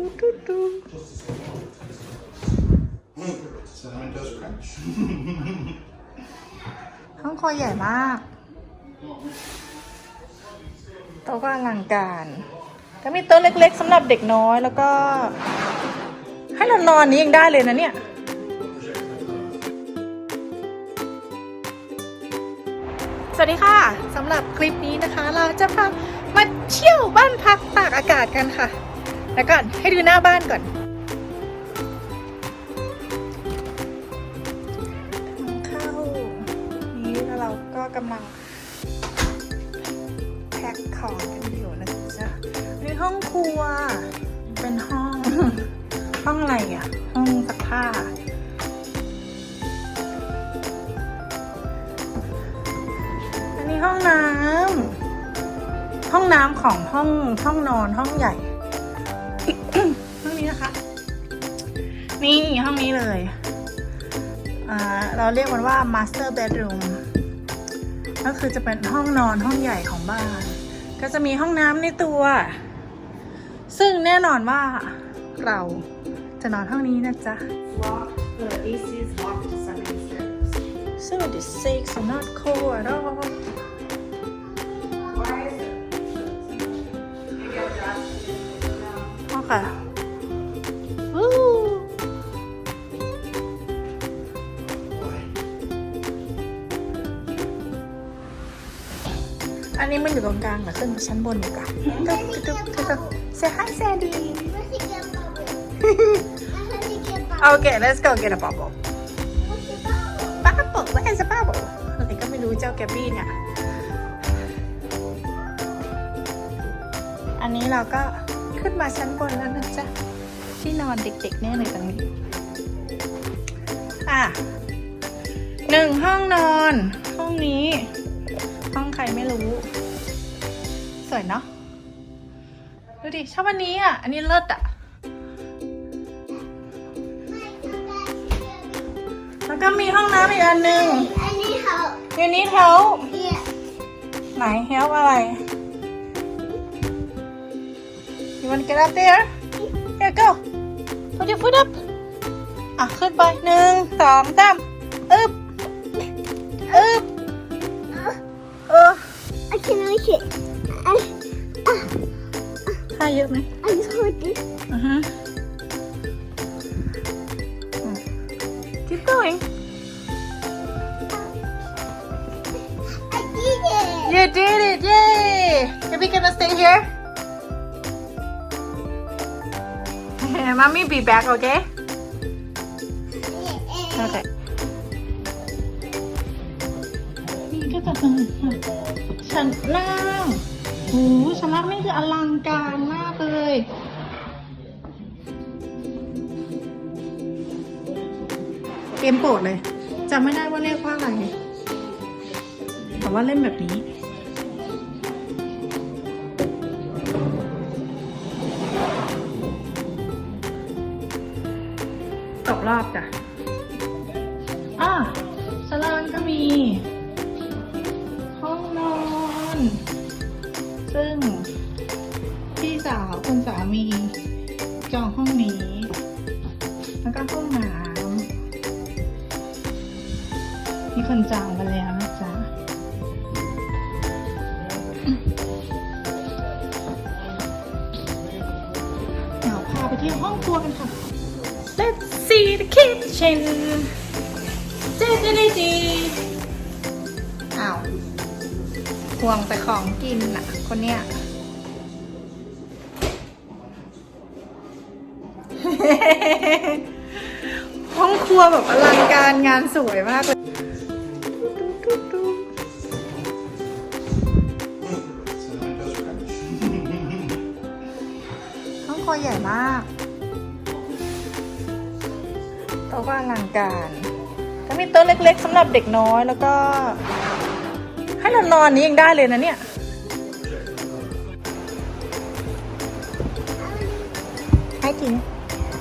ดูดูดู Cinnamon Toast Crunch. ห้องครัวใหญ่มาก โต๊ะก็อลังการ ก็มีโต๊ะเล็กๆสำหรับเด็กน้อยแล้วก็ ให้เรานอนนี้ยังได้เลยนะเนี่ย สวัสดีค่ะสำหรับคลิปนี้นะคะ เราจะพามาเที่ยวบ้านพักตากอากาศกันค่ะ แล้วก่อนให้ดูหน้าบ้านก่อนทางเข้า นี้แล้วเราก็กำลังแพ็คของกันอยู่นะจ๊ะอันนี้ห้องครัว เป็นห้อง ห้องอะไรอะ ห้องซักผ้าอันนี้ห้องน้ำห้องน้ำของห้องห้องนอนห้องใหญ่ นี่ห้องนี้เลยเราเรียกมันว่า master bedroom ก็คือจะเป็นห้องนอนห้องใหญ่ของบ้าน ก็จะมีห้องน้ำในตัว ซึ่งแน่นอนว่าเราจะนอนห้องนี้นะจ๊ะ So the six are not cool at all. Okay. อันนี้มันอยู่ตรงกลางแต่ขึ้นไปชั้นบนดีกว่าตึ๊บตึ๊บตึ๊บตึ๊บเซฮัยแซดีโอเค let's go get a bubble bubble where is a bubble อะไรก็ไม่รู้เจ้าแกบบี้เนี่ย อันนี้เราก็ขึ้นมาชั้นบนแล้วนะจ๊ะ ที่นอนเด็กๆแน่เลยตรงนี้ อะหนึ่งห้องนอน ห้องนี้ ห้องใครไม่รู้ สวยเนาะดูดิ ชอบอันนี้อะ อันนี้เลิศอะ แล้วก็มีห้องน้ำอีกอันหนึ่ง I need help. ยูนิ help Yeah. ไหน help อะไร you want to get up there here go put your foot up อะ ขึ้นไปหนึ่งสองสามอึบ I can reach it. I, ท่าเยอะไหม I just hold this. อือฮึอืม keep going I did it. you did it yay are we gonna stay here mommy be back okay Okay. นี่ก็จะเป็นชั้นล่างโอ้โหชั้นล่างนี่คืออลังการมากเลยเกมโปรดเลยจำไม่ได้ว่าเรียกว่าอะไร แต่ว่าเล่นแบบนี้ ตกรอบจ้ะอะสลานก็มี ซึ่งพี่สาวคุณสามีจองห้องนี้ แล้วก็ห้องน้ำมีคนจองกันแล้วนะจ๊ะเดี๋ยวพาไปเที่ยวห้องครัวกันค่ะ Let's see the kitchen เจ๊เจ๊เจ๊อ้าว ห่วงแต่ของกินอะ คนเนี้ยห้องครัวแบบอลังการงานสวยมากเลยห้องครัวใหญ่มากโต๊ะก็อลังการ ก็มีโต๊ะเล็กๆสำหรับเด็กน้อยแล้วก็ ให้เรานอนนี้ยังได้เลยนะเนี่ยให้ทิ้ง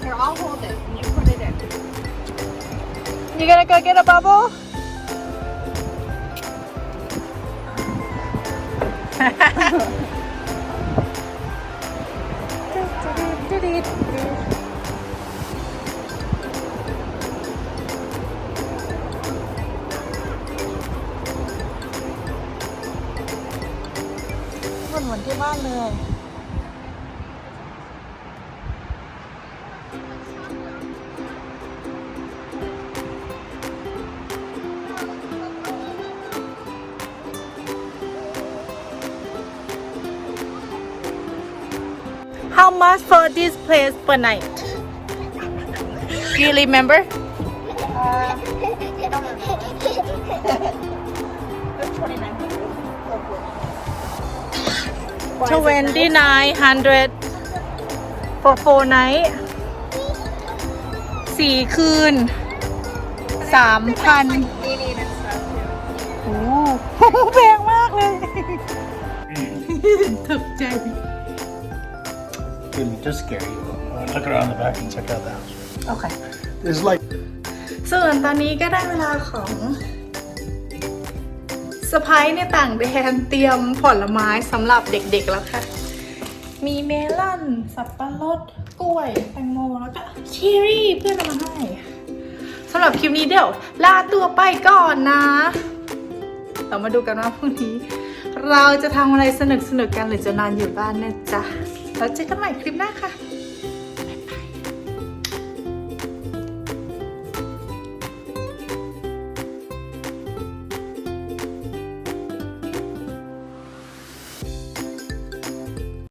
Here, I'll hold it and you put it in. You gonna go get a bubble? มือนเหมือนที่บ้านเลย How much for this place per night? Do you remember? Twenty nine hundred for four night สี่คืนสามพัน Cleaning and stuff too. โอ้โหแพงมากเลยตกใจ Didn't just scare you. Uh, Look around the back and check out the house. โอเค There's like ส่วนตอนนี้ก็ได้เวลาของ สไปในต่างแดนเตรียมผลไม้สำหรับเด็กๆแล้วค่ะ มีเมลอน สับปะรด กล้วย แตงโม แล้วก็เชอรี่เพื่อนเอามาให้สำหรับคลิปนี้เดี๋ยวลาตัวไปก่อนนะ เรามาดูกันว่าพรุ่งนี้ เราจะทำอะไรสนุกๆกันหรือจะนอนอยู่บ้านนะจ๊ะ แล้วเจอกันใหม่คลิปหน้าค่ะ